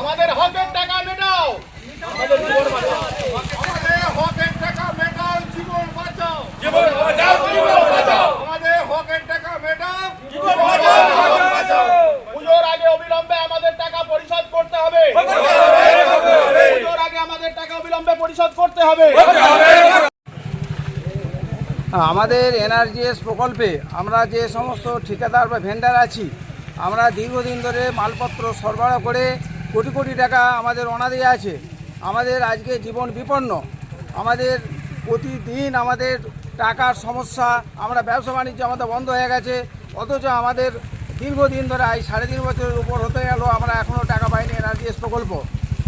আমাদের হকের টাকা মেটাও। আমাদের হকের টাকা মেটাও জীবন বাঁচাও। জীবন বাঁচাও জীবন বাঁচাও। আমাদের হকের টাকা মেটাও জীবন বাঁচাও জীবন বাঁচাও। পুজোর আগে অবিলম্বে আমাদের টাকা পরিশোধ করতে হবে। পুজোর আগে আমাদের টাকা অবিলম্বে পরিশোধ করতে হবে। আমাদের এনআরজিএস প্রকল্পে আমরা যে সমস্ত ঠিকাদার বা ভেন্ডার আছি, আমরা দীর্ঘদিন ধরে মালপত্র সরবরাহ করে কোটি কোটি টাকা আমাদের অনাদে আছে। আমাদের আজকে জীবন বিপন্ন। আমাদের প্রতিদিন আমাদের টাকার সমস্যা, আমরা ব্যবসা বাণিজ্য আমাদের বন্ধ হয়ে গেছে। অথচ আমাদের দীর্ঘদিন ধরে এই সাড়ে তিন বছরের উপর হতে গেল, আমরা এখনও টাকা পাইনি এনআরজিএস প্রকল্প।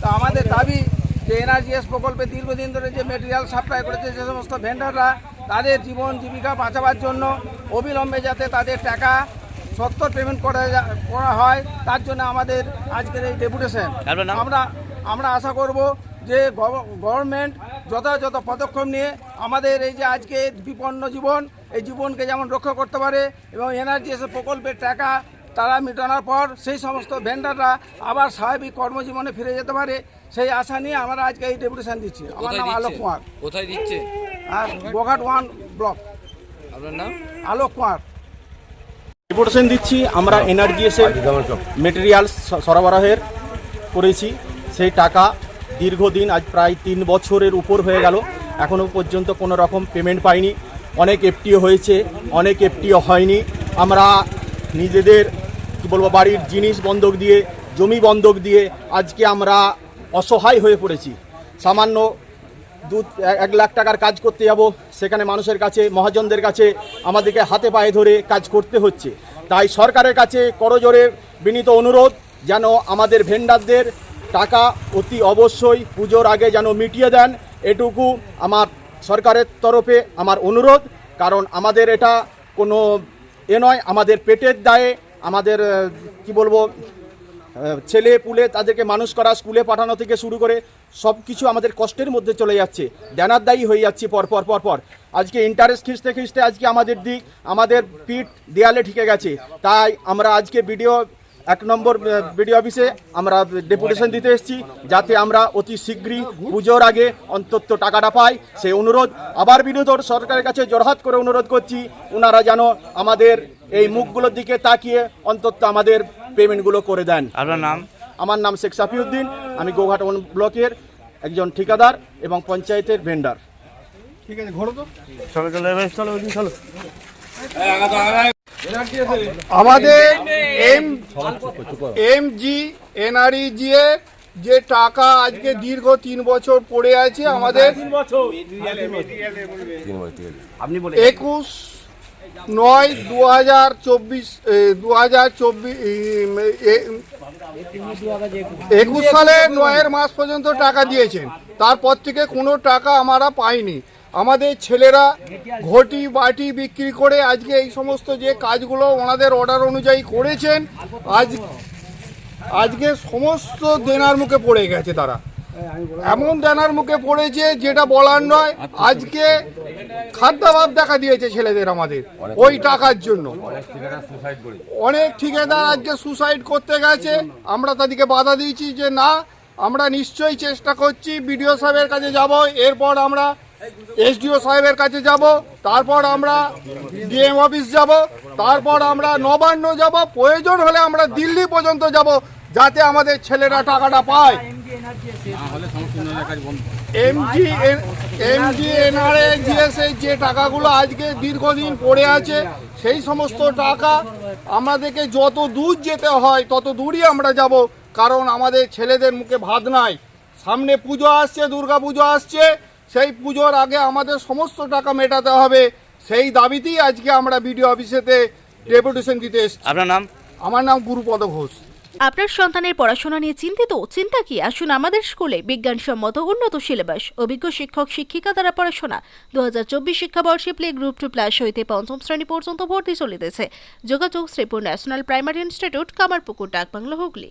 তো আমাদের দাবি যে এনআরজিএস প্রকল্পে দীর্ঘদিন ধরে যে মেটেরিয়াল সাপ্লাই করেছে, যে সমস্ত ভেন্ডাররা তাদের জীবন জীবিকা বাঁচাবার জন্য অবিলম্বে যাতে তাদের টাকা সত্তর পেমেন্ট করা করা হয় তার জন্য আমাদের আজকের এই ডেপুটেশন আমরা আমরা আশা করব যে গভর্নমেন্ট যথাযথ পদক্ষেপ নিয়ে আমাদের এই যে আজকে বিপন্ন জীবন এই জীবনকে যেমন রক্ষা করতে পারে এবং এনআরজিএস প্রকল্পের টাকা তারা মেটানোর পর সেই সমস্ত ভেন্ডাররা আবার স্বাভাবিক কর্মজীবনে ফিরে যেতে পারে। সেই আশা নিয়ে আমরা আজকে এই ডেপুটেশন দিচ্ছি। আমার নাম আলোক কুমার। কোথায় দিচ্ছে আর গোঘাট ওয়ান ব্লক। আপনার নাম? আলোক কুমার। রিপোর্টেশন দিচ্ছি আমরা এনার্জিএস এর মেটেরিয়াল সরবরাহের করেছি। সেই টাকা দীর্ঘদিন আজ প্রায় তিন বছরের উপর হয়ে গেল। এখনও পর্যন্ত কোনো রকম পেমেন্ট পাইনি। অনেক এফটিও হয়েছে অনেক এফটিও হয়নি। আমরা নিজেদের কী বলব, বাড়ির জিনিস বন্ধক দিয়ে, জমি বন্ধক দিয়ে আজকে আমরা অসহায় হয়ে পড়েছি। সামান্য দু, এক- লাখ টাকার কাজ করতে যাব, সেখানে মানুষের কাছে, মহাজনদের কাছে, আমাদেরকে হাতে পায়ে ধরে কাজ করতে হচ্ছে। তাই সরকারের কাছে করজোরে বিনীত অনুরোধ, যেন আমাদের ভেন্ডারদের টাকা অতি অবশ্যই পুজোর আগে যেন মিটিয়ে দেন, এটুকু আমার সরকারের তরফে আমার অনুরোধ, কারণ আমাদের এটা কোনো এ নয়, আমাদের পেটের দায়ে আমাদের কি বলব ছেলে পুলে তাদেরকে মানুষ করা, স্কুলে পাঠানো থেকে শুরু করে সব কিছু আমাদের কষ্টের মধ্যে চলে যাচ্ছে। দায়ী হয়ে যাচ্ছে পর পর পর পর। আজকে ইন্টারেস্ট খিঁচতে খিঁচতে আজকে আমাদের দিক, আমাদের পিঠ দেয়ালে ঠিকে গেছে। তাই আমরা আজকে ভিডিও এক নম্বর বিডিও অফিসে আমরা ডেপুটেশন দিতে এসেছি যাতে আমরা অতি শীঘ্রই পুজোর আগে অন্তত টাকাটা পাই। সেই অনুরোধ আবার বিনোদন সরকারের কাছে জোরহাত করে অনুরোধ করছি ওনারা যেন আমাদের এই মুখগুলোর দিকে তাকিয়ে অন্তত আমাদের পেমেন্টগুলো করে দেন। আপনার নাম? আমার নাম শেখ সাফিউদ্দিন আমি গোঘাট ব্লকের একজন ঠিকাদার এবং পঞ্চায়েতের ভেন্ডার। আমাদের এম এম জি এনআরইজি এ যে টাকা আজকে দীর্ঘ তিন বছর পড়ে আছে আমাদের একুশ নয় দু হাজার চব্বিশ দু হাজার চব্বিশ একুশ সালে নয়ের মাস পর্যন্ত টাকা দিয়েছেন। তারপর থেকে কোনো টাকা আমরা পাইনি। আমাদের ছেলেরা ঘটি বাটি বিক্রি করে আজকে এই সমস্ত যে কাজগুলো ওনাদের অর্ডার অনুযায়ী করেছেন, আজ, আজকে সমস্ত দেনার মুখে পড়ে গেছে তারা। এমন দেনার মুখে পড়েছে যেটা বলার নয়, আজকে খাদ্যাভাব দেখা দিয়েছে ছেলেদের আমাদের, ওই টাকার জন্য। অনেক ঠিকাদার আজকে সুসাইড করতে গেছে, আমরা তাদেরকে বাধা দিয়েছি যে না, আমরা নিশ্চয়ই চেষ্টা করছি, বিডিও সাহেবের কাছে যাব, এরপর আমরা এসডিও সাহেবের কাছে যাব, তারপর আমরা ডিএম অফিস যাব, তারপর আমরা নবান্ন যাব, প্রয়োজন হলে আমরা দিল্লি পর্যন্ত যাব, যাতে আমাদের ছেলেরা টাকাটা পায়। এমজি এমজি এনআরএ জিএসএ যে টাকাগুলো আজকে দীর্ঘদিন পড়ে আছে, সেই সমস্ত টাকা আমাদেরকে যত দূর যেতে হয়, তত দূরই আমরা যাব, কারণ আমাদের ছেলেদের মুখে ভাত নাই। সামনে পুজো আসছে দুর্গা পুজো আসছে সেই পুজোর আগে আমাদের সমস্ত টাকা মেটাতে হবে। সেই দাবিতেই আজকে আমরা বিডিও অফিসেতে ডেপুটেশন দিতে এসেছি। আপনার নাম? আমার নাম গুরুপদ ঘোষ। আপনার সন্তানের পড়াশোনা নিয়ে চিন্তিত? চিন্তা কি? আসুন আমাদের স্কুলে বিজ্ঞানসম্মত উন্নত সিলেবাস অভিজ্ঞ শিক্ষক শিক্ষিকা দ্বারা পড়াশোনা। দু হাজার চব্বিশ শিক্ষাবর্ষে প্লে গ্রুপ টু প্লাস হইতে পঞ্চম শ্রেণি পর্যন্ত ভর্তি চলিতেছে। যোগাযোগ Sripur national primary institute Kamarpukur Dakbangla Hooghly.